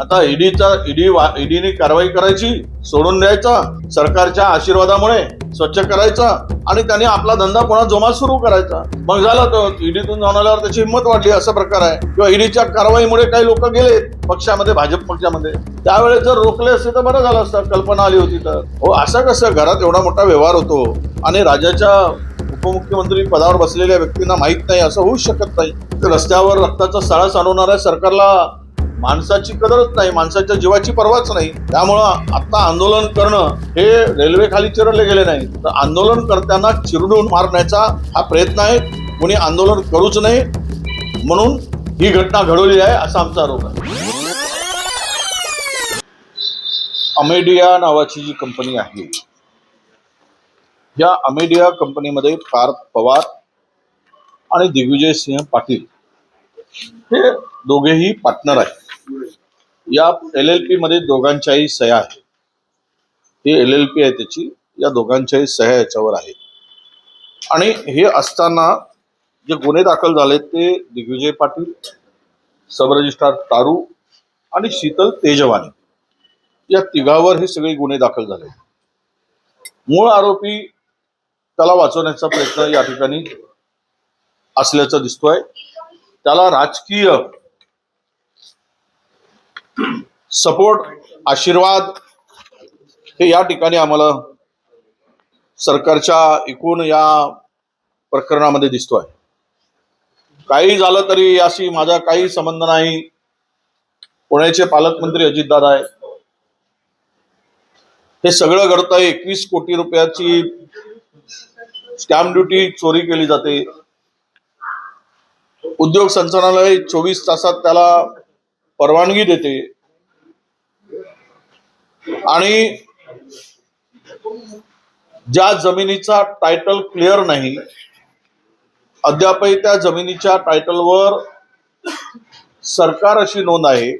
आता ईडीचा ईडी ईडीने कारवाई करायची सोडून द्यायचा सरकारच्या आशीर्वादामुळे स्वच्छ करायचा आणि त्याने आपला धंदा पुन्हा जोमात सुरू करायचा. मग झाला तर ईडीतून जाऊन आल्यावर त्याची हिंमत वाढली असा प्रकार आहे. किंवा ईडीच्या कारवाईमुळे काही लोक गेले पक्षामध्ये भाजप पक्षामध्ये. त्यावेळेस जर रोखले असते तर बरं झालं असतं कल्पना आली होती तर. हो असं कसं? घरात एवढा मोठा व्यवहार होतो आणि राज्याच्या उपमुख्यमंत्री पदावर बसलेल्या व्यक्तींना माहीत नाही असं होऊच शकत नाही. तर रस्त्यावर रक्ताचा सळा सांडवणाऱ्या सरकारला माणसाची कदरच नाही माणसाच्या जीवाची पर्वाच नाही. त्यामुळं आता आंदोलन करणं हे रेल्वे खाली चिरडले गेले नाही. तर आंदोलन करताना चिरडून मारण्याचा हा प्रयत्न आहे. कोणी आंदोलन करूच नाही म्हणून ही घटना घडवली आहे असा आमचा आरोप आहे. अमेडिया नावाची जी कंपनी आहे या अमेडिया कंपनीमध्ये पार्थ पवार आणि दिग्विजय सिंह पाटील हे दोघेही पार्टनर आहेत. या एल एल पी मध्ये दोघांच्याही सह्या आहे ही एल एल पी आहे त्याची या दोघांच्याही सह्या याच्यावर आहेत. आणि हे असताना जे गुन्हे दाखल झाले ते दिग्विजय पाटील सब रजिस्ट्रार तारू आणि शीतल तेजवानी. या तिघावर हे सगळे गुन्हे दाखल झाले. मूळ आरोपी त्याला वाचवण्याचा प्रयत्न या ठिकाणी असल्याचं दिसतोय. त्याला राजकीय सपोर्ट आशीर्वाद हे या ठिकाणी आम्हाला सरकारच्या एकूण या प्रकरणामध्ये दिसतोय. काही झालं तरी याशी माझा काही संबंध नाही. पुण्याचे पालकमंत्री अजितदादा आहे हे सगळं घडतंय. एकवीस कोटी रुपयाची स्टॅम्प ड्युटी चोरी केली जाते. उद्योग संचालनालय चोवीस तासात त्याला परवानगी देते. आणि ज्या जमिनीचा टायटल क्लिअर नाही अद्यापही त्या जमिनीच्या टायटलवर सरकार अशी नोंद आहे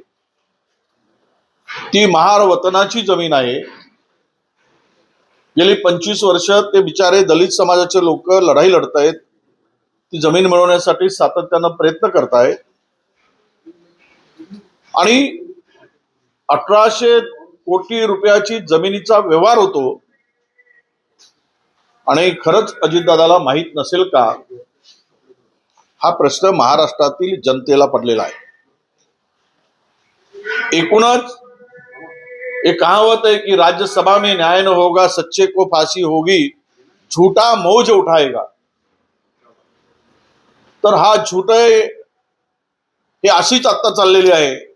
ती महार वतनाची जमीन आहे. गेली पंचवीस वर्ष ते बिचारे दलित समाजाचे लोक लढाई लढतायत ती जमीन मिळवण्यासाठी सातत्यानं प्रयत्न करतायत. आणि अठराशे कोटी रुपयाची जमिनीचा व्यवहार होतो. आणि खरंच अजितदादाला माहीत नसेल का हा प्रश्न महाराष्ट्रातील जनतेला पडलेला आहे. एकूणच एक कहावत है कि राज्यसभा में न्याय न होगा सच्चे को फांसी होगी झूठा मौज उठाएगा. तर हा झूठ हे अशीच आता चाललेली आहे.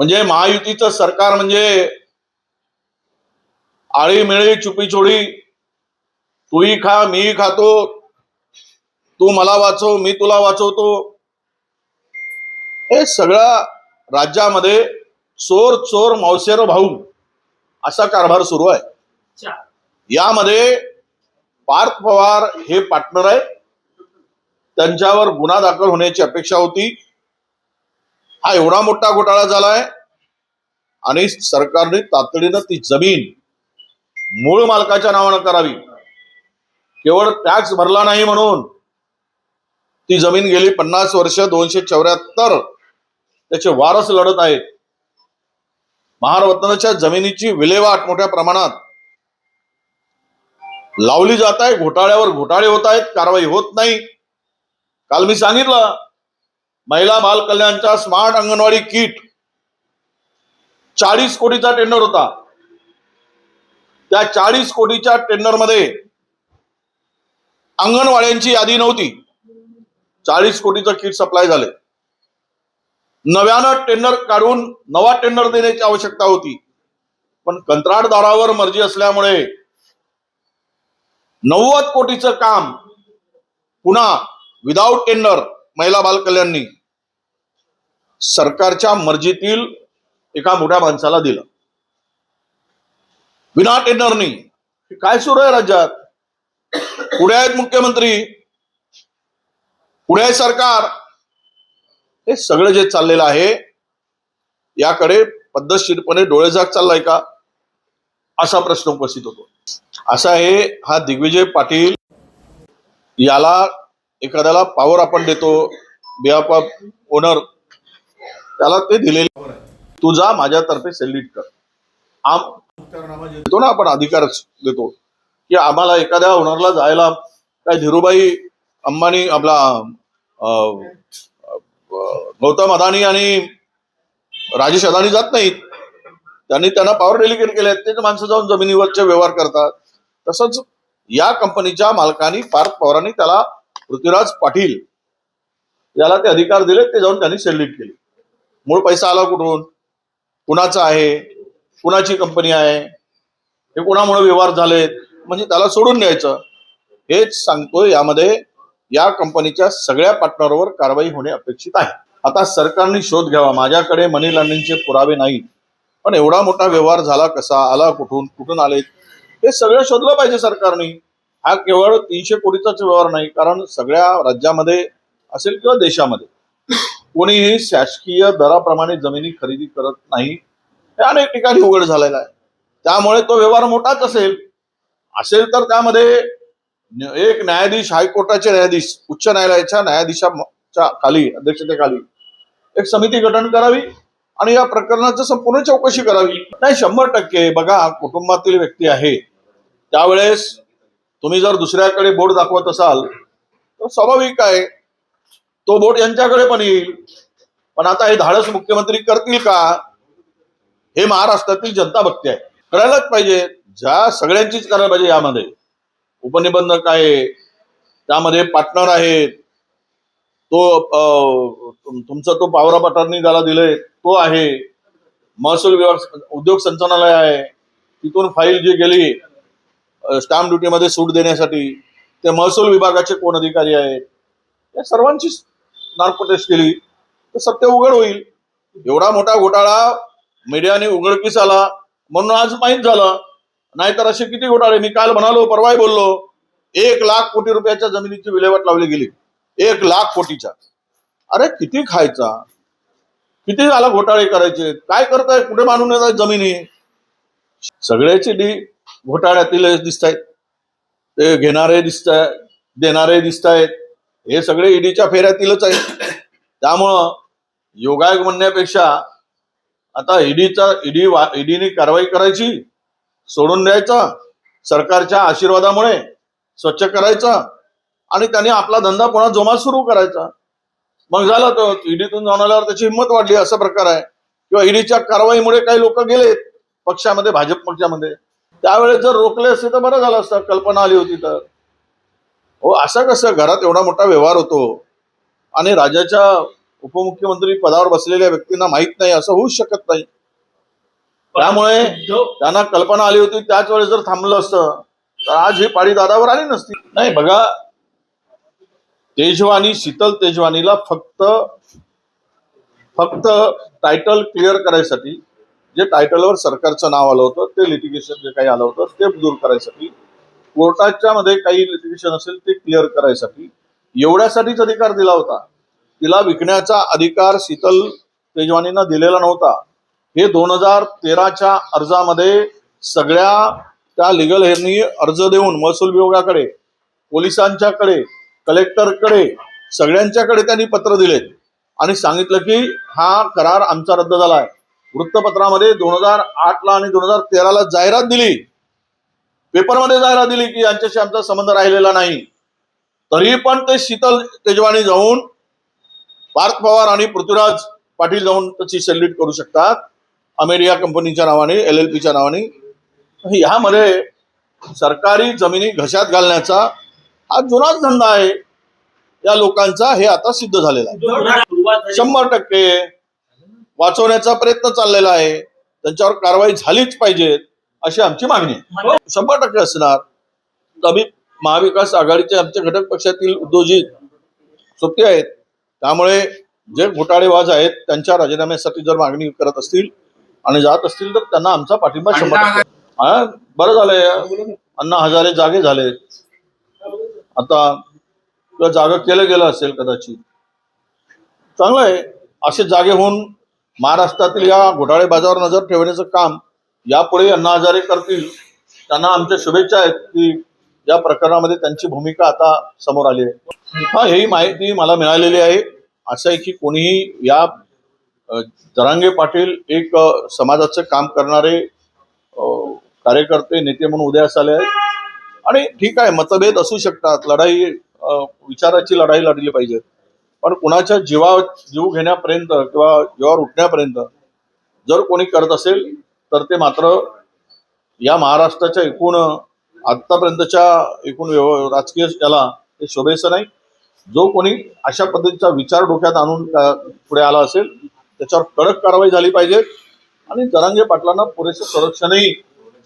म्हणजे महायुतीचं सरकार म्हणजे आळी मिळी चुपी चोळी तूही खा मीही खातो. तू मला वाचव मी तुला वाचवतो. हे सगळं राज्यामध्ये चोर चोर मावसेर भाऊ असा कारभार सुरू आहे. यामध्ये पार्थ पवार हे पार्टनर आहेत. त्यांच्यावर गुन्हा दाखल होण्याची अपेक्षा होती. हा एवढा मोठा घोटाळा झालाय. आणि सरकारने तातडीनं ती जमीन मूळ मालकाच्या नावानं करावी. केवळ टॅक्स भरला नाही म्हणून ती जमीन गेली पन्नास वर्ष दोनशे चौऱ्याहत्तर. त्याचे वारस लढत आहेत. महारवतनाच्या जमिनीची विल्हेवाट मोठ्या प्रमाणात लावली जात आहे. घोटाळ्यावर घोटाळे होत आहेत. कारवाई होत नाही. काल मी सांगितलं महिला बाल कल्याणच्या स्मार्ट अंगणवाडी किट. चाळीस कोटीचा टेंडर होता. त्या चाळीस कोटीच्या टेंडरमध्ये अंगणवाड्यांची यादी नव्हती. चाळीस कोटीचं किट सप्लाय झाले. नव्यानं टेंडर काढून नवा टेंडर देण्याची आवश्यकता होती. पण कंत्राटदारावर मर्जी असल्यामुळे नव्वद कोटीचं काम पुन्हा विदाऊट टेंडर महिला बाल कल्याणनी सरकारच्या मर्जीतील एका मोठ्या माणसाला दिलं. विना टेंडरनी काय सुरू आहे राज्यात? पुढे आहेत मुख्यमंत्री. पुढे आहे सरकार. हे सगळं जे चाललेलं आहे याकडे पद्धतशीरपणे डोळेझाक चाललाय का? असा प्रश्न उपस्थित होतो. असा आहे हा दिग्विजय पाटील याला एखाद्याला पॉवर आपण देतो बिहाफ ऑफ ओनर त्याला ते दिलेले तू जा माझ्यातर्फे सेल्यूट कर. आम देतो ना आपण अधिकार देतो. की आम्हाला एखाद्या ओनरला जायला काय धीरूभाई अंबानी आपला अं, गौतम अदानी आणि राजेश अदानी जात नाहीत. त्यांनी त्यांना पॉवर डेलिकेट केले तेच माणसं जाऊन जमिनीवरचे व्यवहार करतात. तसंच या कंपनीच्या मालकांनी पार्थ पवारांनी त्याला पृथ्वीराज पाटील याला ते अधिकार दिले ते जाऊन त्यांनी सेलिट केले. मूळ पैसा आला कुठून? कुणाचा आहे? कुणाची कंपनी आहे? हे कुणामुळे व्यवहार झालेत? म्हणजे त्याला सोडून द्यायचं हेच सांगतोय यामध्ये या कंपनीच्या सगळ्या पार्टनरवर कारवाई होणे अपेक्षित आहे. आता सरकारने शोध घ्यावा. माझ्याकडे मनी लॉन्ड्रिंगचे पुरावे नाहीत. पण एवढा मोठा व्यवहार झाला कसा? आला कुठून? कुठून आले हे सगळं शोधलं पाहिजे सरकारने. हा केवळ तीनशे कोटीचाच व्यवहार नाही कारण सगळ्या राज्यामध्ये असेल किंवा देशामध्ये. कोणीही शासकीय दराप्रमाणे जमिनी खरेदी करत नाही. हे अनेक ठिकाणी उघड झालेला आहे. त्यामुळे तो व्यवहार मोठाच असेल. असेल तर त्यामध्ये एक न्यायाधीश हायकोर्टाचे न्यायाधीश उच्च न्यायालयाच्या न्यायाधीशाच्या खाली अध्यक्षतेखाली एक समिती गठन करावी आणि या प्रकरणाचं संपूर्ण चौकशी करावी. नाही शंभर टक्के. बघा कुटुंबातील व्यक्ती आहे. त्यावेळेस तुम्ही जर दुसऱ्याकडे बोट दाखवत असाल तर स्वाभाविक आहे. तो बोट यांच्याकडे पण येईल. पण आता हे धाडस मुख्यमंत्री करतील का? हे महाराष्ट्रातील जनता बघते आहे. करायलाच पाहिजे. ज्या सगळ्यांचीच करायला पाहिजे यामध्ये. उपनिबंधक आहे. त्यामध्ये पार्टनर आहेत. तो तुमचा तो पावरा पठारनी ज्याला दिलंय तो आहे. महसूल विभाग उद्योग संचालनालय आहे. तिथून फाईल जी गेली स्टॅम्प ड्युटीमध्ये सूट देण्यासाठी ते महसूल विभागाचे कोण अधिकारी आहेत? या सर्वांची नार्को केली तर सत्य उघड होईल. एवढा मोठा घोटाळा मीडियाने उघडकीस आला म्हणून आज माहीत झालं. नाहीतर असे किती घोटाळे? मी काल म्हणालो परवाही बोललो एक लाख कोटी रुपयाच्या जमिनीची विल्हेवाट लावली गेली. एक लाख कोटीच्या. अरे किती खायचा? किती झाला घोटाळे करायचे? काय करताय? कुठे मानून येतात जमिनी? सगळ्याचे डी घोटाळ्यातील दिसत आहेत ते घेणारे दिसत आहेत देणारे दिसत आहेत हे सगळे ईडीच्या फेऱ्यातीलच आहे त्यामुळं योगायोग म्हणण्यापेक्षा आता ईडीचा ईडी ईडीने कारवाई करायची सोडून द्यायचा सरकारच्या आशीर्वादामुळे स्वच्छ करायचं आणि त्याने आपला धंदा पुन्हा जोमात सुरू करायचा. मग झालं तो ईडीतून जाऊन आल्यावर त्याची हिंमत वाढली असा प्रकार आहे. किंवा ईडीच्या कारवाईमुळे काही लोक गेलेत पक्षामध्ये भाजप पक्षामध्ये. त्यावेळेस जर रोखले असते तर बरं झालं असतं कल्पना आली होती तर. हो असं कसं? घरात एवढा मोठा व्यवहार होतो. आणि राज्याच्या उपमुख्यमंत्री पदावर बसलेल्या व्यक्तींना माहीत नाही असं होऊच शकत नाही. त्यामुळे त्यांना कल्पना आली होती त्याच वेळेस जर थांबलं असतं तर आज ही पाळी दादावर आली नसती नाही बघा. तेजवानी शीतल तेजवानीला फक्त फक्त टायटल क्लिअर करायसाठी जे टायटलवर सरकारचं नाव आलं होतं ते लिटिगेशन जे काही आलं होतं ते दूर करायसाठी कोर्टाच्या मध्ये काही लिटिगेशन असेल ते क्लिअर करायसाठी. एवढ्यासाठीच अधिकार दिला होता. तिला विकण्याचा अधिकार शीतल तेजवानींना दिलेला नव्हता. हे दोन हजार तेराच्या अर्जामध्ये सगळ्या त्या लिगल हेरनी अर्ज देऊन महसूल विभागाकडे पोलिसांच्याकडे कलेक्टरकडे सगळ्यांच्याकडे त्यांनी पत्र दिलेत. आणि सांगितलं की हा करार आमचा रद्द झाला आहे वृत्तपत्रामध्ये दोन हजार आठला आणि दोन हजार तेराला जाहिरात दिली. पेपरमध्ये जाहिरात दिली की यांच्याशी आमचा संबंध राहिलेला नाही. तरी पण ते शीतल तेजवानी जाऊन पार्थ पवार आणि पृथ्वीराज पाटील जाऊन त्याची सेल्यूट करू शकतात. अमेरिया कंपनीच्या नावाने एल एल पीच्या नावाने. ह्यामध्ये सरकारी जमिनी घशात घालण्याचा हा जुनाच धंदा आहे. या लोकांचा हे आता सिद्ध झालेला आहे. शंभर टक्के वाचवण्याचा प्रयत्न चाललेला आहे. त्यांच्यावर कारवाई झालीच पाहिजे. अशी आमची मागणी आहे. शंभर टक्के असणार. आम्ही महाविकास आघाडीचे आमच्या घटक पक्षातील उद्योजित सोबती आहेत. त्यामुळे जे घोटाळेबाज आहेत त्यांच्या राजीनाम्यासाठी जर मागणी करत असतील आणि जात असतील तर त्यांना आमचा पाठिंबा शंभर टक्के. हा बरं झालंय. अण्णा हजारे जागे झाले. आता किंवा जागा केलं गेलं असेल कदाचित. चांगलं आहे. असे जागे होऊन महाराष्ट्रातील या घोटाळेबाजावर नजर ठेवण्याचं काम यापुढे अण्णा हजारे करतील. त्यांना आमच्या शुभेच्छा आहेत की या प्रकरणामध्ये त्यांची भूमिका आता समोर आली आहे. हा ही माहिती मला मिळालेली आहे. असं आहे की कोणीही या जरांगे पाटील एक समाजाचं काम करणारे कार्यकर्ते नेते म्हणून उदयास आले आहेत. आणि ठीक आहे मतभेद असू शकतात. लढाई विचाराची लढाई लढली पाहिजे. पण कुणाच्या जीवा जीव घेण्यापर्यंत किंवा जीवावर उठण्यापर्यंत जर कोणी करत असेल तर ते मात्र या महाराष्ट्राच्या एकूण आतापर्यंतच्या एकूण व्यव- राजकीय त्याला ते शोभेचं नाही. जो कोणी अशा पद्धतीचा विचार डोक्यात आणून पुढे आला असेल त्याच्यावर कडक कारवाई झाली पाहिजे आणि जरांगे पाटलांना पुरेसं संरक्षणही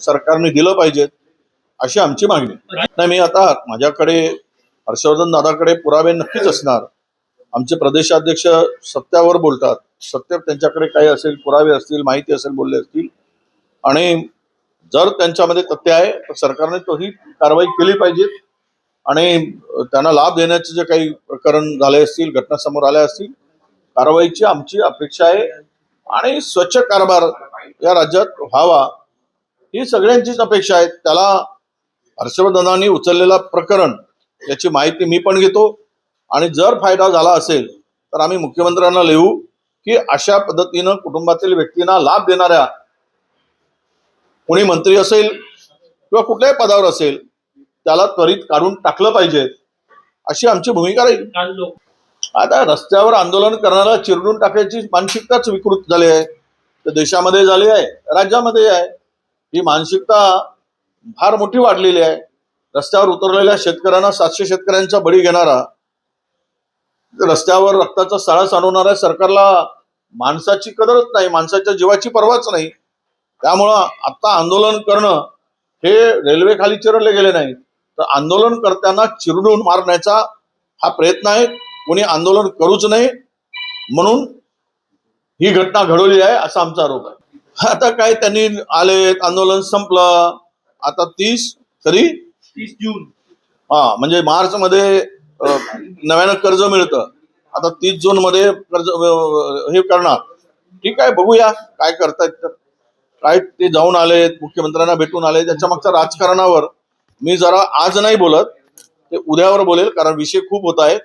सरकारने दिलं पाहिजे अशी आमची मागणी. नाही मी आता माझ्याकडे हर्षवर्धन दादाकडे पुरावे नक्कीच असणार. आमचे प्रदेशाध्यक्ष सत्यावर बोलतात. सत्य त्यांच्याकडे काही असेल पुरावे असतील माहिती असेल बोलले असतील आणि जर त्यांच्यामध्ये तथ्य आहे तर सरकारने तोही कारवाई केली पाहिजे. आणि त्यांना लाभ देण्याचे जे काही प्रकरण झाले असतील घटना समोर आल्या असतील कारवाईची आमची अपेक्षा आहे. आणि स्वच्छ कारभार या राज्यात व्हावा ही सगळ्यांचीच अपेक्षा आहे. त्याला हर्षवर्धनांनी उचललेला प्रकरण याची माहिती मी पण घेतो. आणि जर फायदा झाला असेल तर आम्ही मुख्यमंत्र्यांना लिहू की अशा पद्धतीनं कुटुंबातील व्यक्तींना लाभ देणाऱ्या कोणी मंत्री असेल किंवा कुठल्याही पदावर असेल त्याला त्वरित काढून टाकलं पाहिजे. अशी आमची भूमिका राहील. आता रस्त्यावर आंदोलन करणारा चिरडून टाकायची मानसिकताच विकृत झाली आहे. तर देशामध्ये झाली आहे राज्यामध्ये आहे. ही मानसिकता फार मोठी वाढलेली आहे. रस्त्यावर उतरलेल्या शेतकऱ्यांना सातशे शेतकऱ्यांचा बळी घेणारा रस्त्यावर रक्ताचा सळा सांडवणाऱ्या सरकारला माणसाची कदरच नाही माणसाच्या जीवाची पर्वाच नाही. त्यामुळं आता आंदोलन करणं हे रेल्वे खाली चिरडले गेले नाही तर आंदोलनकर्त्यांना चिरडून मारण्याचा हा प्रयत्न आहे. कोणी आंदोलन करूच नये म्हणून ही घटना घडवली आहे असा आमचा आरोप आहे. आता काय त्यांनी आले आंदोलन संपलं. आता तीस तरी तीस जून. हा म्हणजे मार्च मध्ये नव्यानं कर्ज मिळतं. आता तीस जून मध्ये कर्ज हे करणार. ठीक आहे बघूया काय करतायत. तर काय ते जाऊन आलेत मुख्यमंत्र्यांना भेटून आले त्याच्या मागच्या राजकारणावर मी जरा आज नाही बोलत ते उद्यावर बोलेल कारण विषय खूप होत आहेत.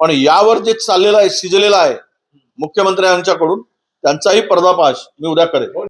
पण यावर जे चाललेलं आहे शिजलेलं आहे मुख्यमंत्र्यांच्याकडून त्यांचाही पर्दापाश मी उद्या करेन.